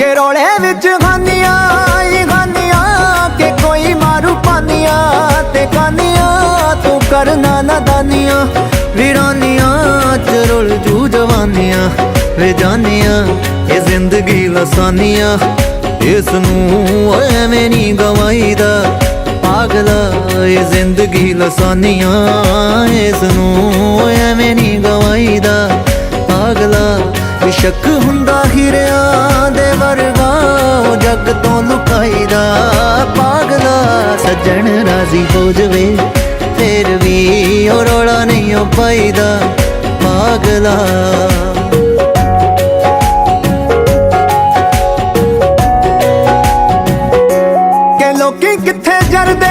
ਕੇ ਰੋਲੇ ਵਿੱਚ ਖਾਨੀਆਂ ਹੀ ਖਾਨੀਆਂ ਕਿ ਕੋਈ ਮਾਰੂ ਪਾਨੀਆਂ ਤੇ ਕਾਨੀਆਂ ਤੂੰ ਕਰਨਾ ਨਾਦਾਨੀਆਂ, ਵੀਰਾਨੀਆਂ ਚ ਰੁਲ ਜੂ ਜਵਾਨੀਆਂ, ਵੇ ਜਾਨੀਆਂ, ਇਹ ਜ਼ਿੰਦਗੀ ਲਸਾਨੀਆਂ ਇਸ ਨੂੰ ਐਵੇਂ ਨਹੀਂ ਗਵਾਈਦਾ, ਪਾਗਲਾ, ਇਹ ਜ਼ਿੰਦਗੀ ਲਸਾਨੀਆਂ ਇਸ ਨੂੰ ਐਵੇਂ ਨਹੀਂ ਗਵਾਈਦਾ, ਪਾਗਲਾ ਵੀ ਸ਼ੱਕ ਹੁੰਦਾ ਹੀਰਿਆਂ ਸੱਜਣ ਰਾਜ਼ੀ ਹੋ ਜਵੇ, ਫੇਰ ਵੀ ਉਹ ਰੋਲਾ ਨਹੀਂ ਉਹ ਪਾਈਦਾ, ਪਾਗਲਾ। ਕਿ ਲੋਕੀ ਕਿੱਥੇ ਜਰਦੇ?